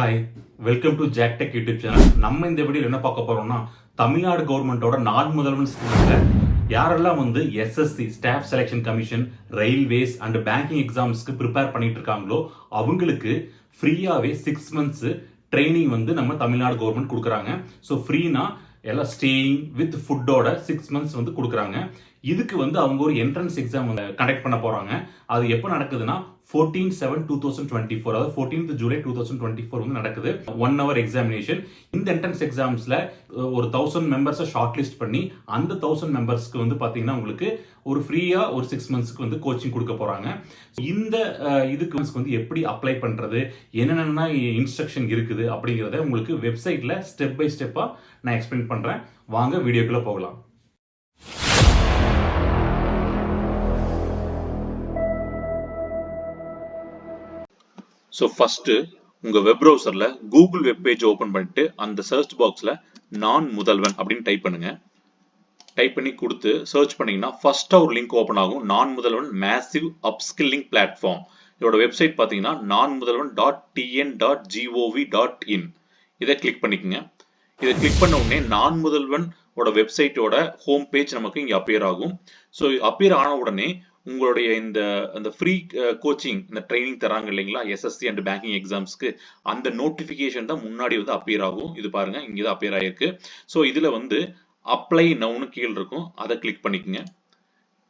Hi welcome to JackTech YouTube channel நம்ம இந்த video என்ன பார்க்க போறோம்னா தமிழ்நாடு கவர்மெண்ட்டோட நான் முதல்வன் ஸ்கீமில் யாரெல்லாம் வந்து SSC staff selection commission railways and banking எக்ஸாம்ஸ்க்கு prepare பண்ணிட்டு இருக்காங்களோ அவங்களுக்கு ஃப்ரீயாகவே சிக்ஸ் மந்த்ஸ் ட்ரைனிங் வந்து நம்ம தமிழ்நாடு கவர்மெண்ட் கொடுக்குறாங்க. ஸோ ஃப்ரீனா எல்லாம் ஸ்டேயிங் வித் ஃபுட்டோட சிக்ஸ் மந்த்ஸ் வந்து கொடுக்குறாங்க. இதுக்கு வந்து அவங்க ஒரு என்ட்ரன்ஸ் எக்ஸாம் வந்து கண்டக்ட் பண்ண போறாங்க. அது எப்போ நடக்குதுன்னா fourteen seven two thousand twenty four அதாவது fourteenth July two thousand twenty four வந்து நடக்குது. ஒன் ஹவர் எக்ஸாமினேஷன் இந்த என்ட்ரன்ஸ் எக்ஸாம்ஸில் ஒரு தௌசண்ட் மெம்பர்ஸை ஷார்ட் லிஸ்ட் பண்ணி அந்த தௌசண்ட் மெம்பர்ஸ்க்கு வந்து பார்த்தீங்கன்னா உங்களுக்கு ஒரு ஃப்ரீயாக ஒரு சிக்ஸ் மந்த்ஸ்க்கு வந்து கோச்சிங் கொடுக்க போகிறாங்க இந்த இதுக்கு வந்து எப்படி அப்ளை பண்ணுறது என்னென்ன இன்ஸ்ட்ரக்ஷன் இருக்குது அப்படிங்கிறத உங்களுக்கு வெப்சைட்டில் ஸ்டெப் பை ஸ்டெப்பாக நான் எக்ஸ்பிளைன் பண்ணுறேன் வாங்க வீடியோக்குள்ளே போகலாம். ஸோ ஃபர்ஸ்ட் உங்கள் வெப் ப்ரௌசரில் கூகுள் வெப் பேஜ் ஓப்பன் பண்ணிட்டு அந்த சர்ச் பாக்ஸில் நான் முதல்வன் அப்படின்னு டைப் பண்ணுங்கள் டைப் பண்ணி கொடுத்து சர்ச் பண்ணீங்கன்னா ஃபஸ்ட்டாக ஒரு லிங்க் ஓப்பன் ஆகும். நான் முதல்வன் மேசிவ் அப்ஸ்கில்லிங் பிளாட்ஃபார்ம் இதோட வெப்சைட் பார்த்தீங்கன்னா நான் முதல்வன் dot TN dot GOV dot in இதை கிளிக் பண்ணிக்கோங்க. இதை கிளிக் பண்ண உடனே நான் முதல்வன் ஓட வெப்சைட்டோட ஹோம் பேஜ் நமக்கு இங்கே அப்பியர் ஆகும். ஸோ அப்பியர் ஆன உடனே உங்களுடைய இந்த அந்த ஃப்ரீ கோச்சிங் இந்த ட்ரைனிங் தராங்க இல்லைங்களா? எஸ்எஸ்சி அண்ட் பேங்கிங் எக்ஸாம்ஸ்க்கு அந்த நோட்டிஃபிகேஷன் தான் முன்னாடி வந்து அப்பியர் ஆகும். இது பாருங்க இங்கே தான் அப்பியர் ஆயிருக்கு. ஸோ இதில் வந்து அப்ளை நவுன்னு கீழ் இருக்கும். அதை கிளிக் பண்ணிக்கோங்க.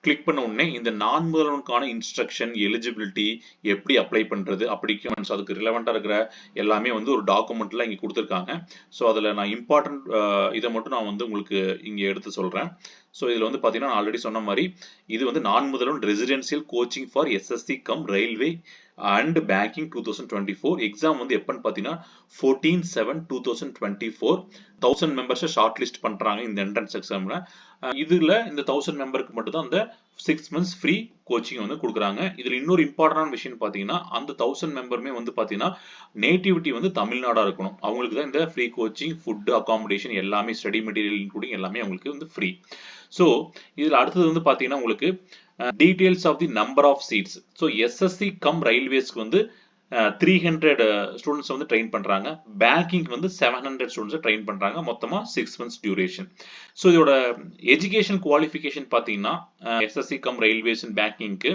கிளிக் பண்ண உடனே இந்த நான் முதல்வனுக்கான இன்ஸ்ட்ரக்ஷன் எலிஜிபிலிட்டி எப்படி அப்ளை பண்றது அப்படிக்கும் அதுக்கு ரிலவெண்ட்டாக இருக்கிற எல்லாமே வந்து ஒரு டாக்குமெண்ட்லாம் இங்கே கொடுத்துருக்காங்க. ஸோ அதில் நான் இம்பார்ட்டன்ட் இதை மட்டும் நான் வந்து உங்களுக்கு இங்கே எடுத்து சொல்கிறேன் ஸோ இதுல வந்து பாத்தீங்கன்னா நான் ஆல்ரெடி சொன்ன மாதிரி இது வந்து நான் முதல்வன் residential coaching for SSC cum railway and banking two thousand twenty four exam வந்து எப்பன்னு பார்த்தீங்கன்னா fourteen seven two thousand twenty four thousand மெம்பர்ஸை short list பண்ணுறாங்க இந்த என்ட்ரன்ஸ் எக்ஸாம்ல இதுல இந்த தௌசண்ட் மெம்பருக்கு மட்டும் தான் அந்த சிக்ஸ் மந்த்ஸ் ஃப்ரீ கோச்சிங் வந்து கொடுக்குறாங்க. இதில் இன்னொரு இம்பார்ட்டன்டான விஷயம் பார்த்தீங்கன்னா அந்த தௌசண்ட் மெம்பருமே வந்து பார்த்தீங்கன்னா நேட்டிவிட்டி வந்து தமிழ்நாடாக இருக்கணும். அவங்களுக்கு தான் இந்த ஃப்ரீ கோச்சிங் ஃபுட்டு அகாமடேஷன் எல்லாமே ஸ்டடி மெட்டீரியல் இன்க்ளூடிங் எல்லாமே அவங்களுக்கு வந்து ஃப்ரீ ஸோ இதில் அடுத்தது வந்து பார்த்தீங்கன்னா உங்களுக்கு details of the number of seats so SSC cum ரயில்வேஸ்க்கு வந்து த்ரீ ஹண்ட்ரட் ஸ்டூடெண்ட்ஸ் வந்து ட்ரெயின் பண்றாங்க. பேங்கிங் வந்து செவன் ஹண்ட்ரட் ஸ்டூடெண்ட்ஸ் ட்ரெயின் பண்றாங்க. மொத்தமா சிக்ஸ் மந்த்ஸ் டியூரேஷன் ஸோ இதோட எஜுகேஷன் குவாலிஃபிகேஷன் பார்த்தீங்கன்னா எஸ்எஸ்சி கம் ரயில்வேஸ் அண்ட் பேங்கிங்க்கு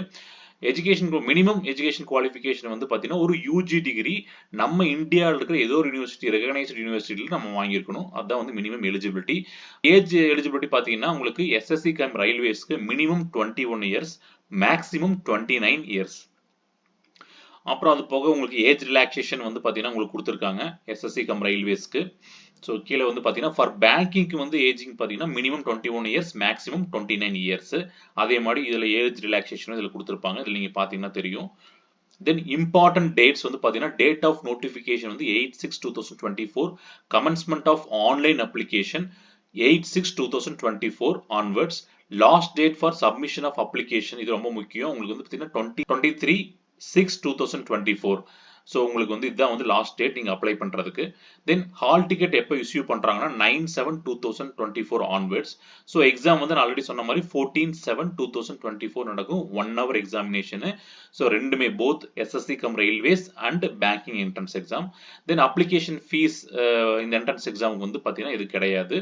எஜுகேஷன் மினிமம் எஜுகேஷன் குவாலிஃபிகேஷன் வந்து பார்த்தீங்கன்னா ஒரு யூஜி டிகிரி நம்ம இந்தியாவில் இருக்கிற ஏதோ ஒரு யூனிவர்சிட்டி ரெகனைஸ்டு யூனிவர்சிட்டியில் நம்ம வாங்கியிருக்கணும். அதுதான் வந்து மினிமம் எலிஜிபிலிட்டி ஏஜ் எலிஜிபிலிட்டி பார்த்தீங்கன்னா உங்களுக்கு SSC cum ரயில்வேஸ்க்கு minimum twenty one years maximum twenty nine years அப்புறம் அது போக உங்களுக்கு ஏஜ் ரிலாக்ஸேஷன் வந்து பார்த்தீங்கன்னா உங்களுக்கு கொடுத்துருக்காங்க எஸ்எஸ்சி கம் ரயில்வேஸ்க்கு ஸோ கீழே வந்து பார்த்தீங்கன்னா ஃபார் பேங்கிங்க்கு வந்து ஏஜிங் பார்த்தீங்கன்னா minimum twenty one years maximum twenty nine years அதே மாதிரி இதில் ஏஜ் ரிலாக்ஸேஷன் இதில் கொடுத்துருப்பாங்க. இதில் நீங்கள் பார்த்தீங்கன்னா தெரியும். தென் இம்பார்ட்டன்ட் டேட்ஸ் வந்து பார்த்தீங்கன்னா டேட் ஆஃப் நோட்டிஃபிகேஷன் வந்து eight six two thousand twenty four commencement of online application eight six two thousand twenty four onwards last date for submission of application இது ரொம்ப முக்கியம். உங்களுக்கு வந்து பார்த்தீங்கன்னா twenty twenty three six two thousand twenty four so உங்களுக்கு வந்து இதுதான் வந்து லாஸ்ட் டேட் நீங்கள் அப்ளை பண்ணுறதுக்கு தென் ஹால் டிக்கெட் எப்போ இஷ்யூ பண்ணுறாங்கன்னா nine seven two thousand twenty four onwards so exam வந்து நான் ஆல்ரெடி சொன்ன மாதிரி fourteen seven two thousand twenty four நடக்கும். ஒன் ஹவர் எக்ஸாமினேஷனு ஸோ ரெண்டுமே both SSC cum railways and banking entrance exam then application fees இந்த entrance எக்ஸாமுக்கு வந்து பார்த்தீங்கன்னா இது கிடையாது.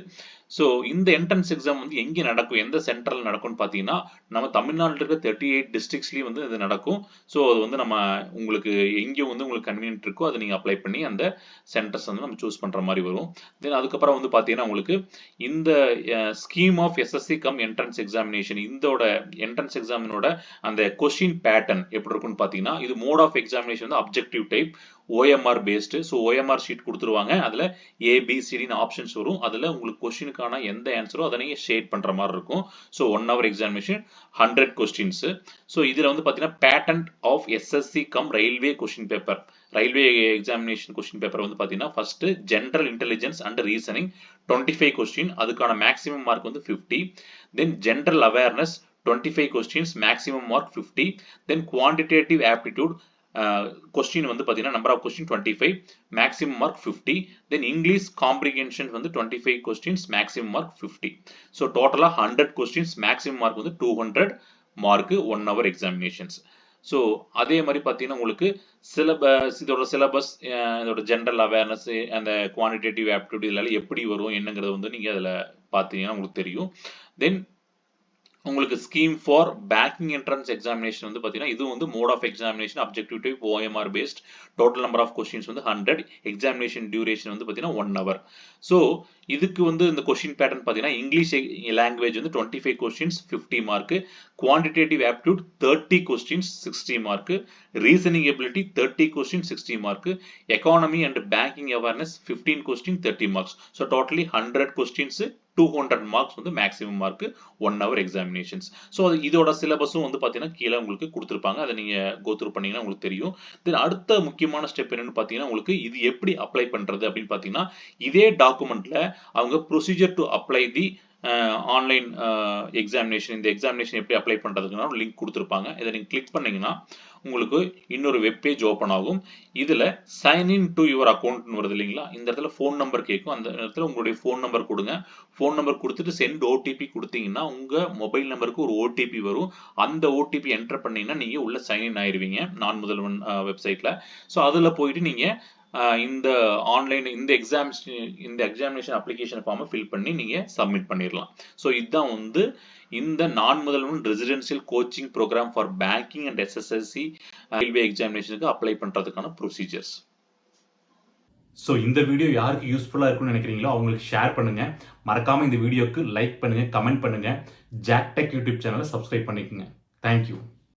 ஸோ இந்த என்ட்ரன்ஸ் எக்ஸாம் வந்து எங்கே நடக்கும்? எந்த சென்டரில் நடக்கும்னு பார்த்தீங்கன்னா நம்ம தமிழ்நாட்டில் இருக்க தேர்ட்டி எயிட் டிஸ்ட்ரிக்ஸ்லேயும் வந்து இது நடக்கும். ஸோ அது வந்து நம்ம உங்களுக்கு எங்கே வந்து உங்களுக்கு கன்வீனியன்ட் இருக்கோ அதை நீங்கள் அப்ளை பண்ணி அந்த சென்டர்ஸ் வந்து நம்ம சூஸ் பண்ணுற மாதிரி வரும். தென் அதுக்கப்புறம் வந்து பார்த்தீங்கன்னா உங்களுக்கு இந்த scheme of SSC cum entrance examination இதோட என்ட்ரன்ஸ் எக்ஸாமினோட அந்த கொஸ்டின் பேட்டர்ன் எப்படி இருக்கும்னு பார்த்தீங்கன்னா இது மோட் ஆஃப் எக்ஸாமினேஷன் வந்து objective type OMR based so OMR sheet கொடுத்துருவாங்க. அதில் ஏபிசிடின்னு ஆப்ஷன்ஸ் வரும். அதில் உங்களுக்கு கொஸ்டினுக்கான எந்த ஆன்சரோ அதை நீங்கள் ஷேட் பண்ணுற மாதிரி இருக்கும். So one hour examination hundred questions so இதில் வந்து பார்த்தீங்கன்னா pattern of SSC cum railway question paper railway examination question paper வந்து பார்த்தீங்கன்னா first general intelligence and reasoning twenty five question அதுக்கான மேக்ஸிமம் மார்க் வந்து fifty then general awareness twenty five questions maximum mark fifty then quantitative aptitude question வந்து பார்த்தீங்கன்னா number of question twenty five maximum mark fifty then English comprehension வந்து twenty five questions maximum mark fifty so டோட்டலாக hundred questions maximum mark வந்து two hundred mark one hour examinations so அதே மாதிரி பார்த்தீங்கன்னா உங்களுக்கு syllabus இதோட சிலபஸ் இதோட general awareness அந்த குவான்டிடேட்டிவ் ஆப்டிடியூட் இதெல்லாம் எப்படி வரும் என்னங்கிறது வந்து நீங்கள் அதில் பார்த்தீங்கன்னா உங்களுக்கு தெரியும். தென் உங்களுக்கு scheme for banking entrance examination வந்து பார்த்தீங்கன்னா இது வந்து mode of examination objective type OMR based total number of questions வந்து ஹண்ட்ரட் எக்ஸாமினேஷன் டியூரேஷன் வந்து பார்த்தீங்கன்னா ஒன் ஹவர் ஸோ இதுக்கு வந்து இந்த கொஸ்டின் பேட்டர்ன் பார்த்தீங்கன்னா இங்கிலீஷ் லாங்குவேஜ் வந்து twenty five questions fifty mark quantitative aptitude thirty questions sixty mark reasoning ability thirty question sixty mark economy and banking awareness fifteen question thirty marks so totally hundred questions two hundred marks வந்து maximum mark one hour examinations so அது இதோட சிலபஸும் வந்து பார்த்தீங்கன்னா கீழே உங்களுக்கு கொடுத்துருப்பாங்க. அதை நீங்கள் கோத்ரூ பண்ணீங்கன்னா உங்களுக்கு தெரியும். தென் அடுத்த முக்கியமான ஸ்டெப் என்னன்னு பார்த்தீங்கன்னா உங்களுக்கு இது எப்படி அப்ளை பண்ணுறது அப்படின்னு பார்த்தீங்கன்னா இதே டாக்குமெண்ட்ல அவங்க procedure to apply the online examination இந்த எக்ஸாமினேஷன் எப்படி அப்ளை பண்ணுறதுக்குனா லிங்க் கொடுத்துருப்பாங்க. இதை நீங்கள் கிளிக் பண்ணிங்கன்னா உங்களுக்கு இன்னொரு வெப்பேஜ் ஓப்பன் ஆகும். இதில் சைன் இன் டு யுவர் அக்கௌண்ட்னு வருது இல்லைங்களா? இந்த இடத்துல ஃபோன் நம்பர் கேட்கும். அந்த இடத்துல உங்களுடைய ஃபோன் நம்பர் கொடுங்க. ஃபோன் நம்பர் கொடுத்துட்டு சென்ட் ஓடிபி கொடுத்தீங்கன்னா உங்கள் மொபைல் நம்பருக்கு ஒரு ஓடிபி வரும். அந்த ஓடிபி என்டர் பண்ணிங்கன்னா நீங்கள் உள்ளே சைன் இன் ஆயிடுவீங்க நான் முதல்வன் வெப்சைட்டில் ஸோ அதில் போயிட்டு நீங்கள் இந்த ஆன்லைன் இந்த எக்ஸாம் இந்த எக்ஸாமினேஷன் அப்ளிகேஷன் ஃபார்மை ஃபில் பண்ணி நீங்கள் சப்மிட் பண்ணிடலாம் ஸோ இதுதான் வந்து இந்த நான் முதல்வன் residential coaching program for banking and SSLC railway எக்ஸாமினேஷனுக்கு apply பண்ணுறதுக்கான ப்ரொசீஜர்ஸ் ஸோ இந்த வீடியோ யாருக்கு யூஸ்ஃபுல்லாக இருக்கும்னு நினைக்கிறீங்களோ அவங்களுக்கு ஷேர் பண்ணுங்கள் மறக்காமல் இந்த வீடியோக்கு லைக் பண்ணுங்கள் கமெண்ட் பண்ணுங்கள் ஜாக்டெக் யூடியூப் சேனலை சப்ஸ்கிரைப் பண்ணிக்கோங்க. Thank you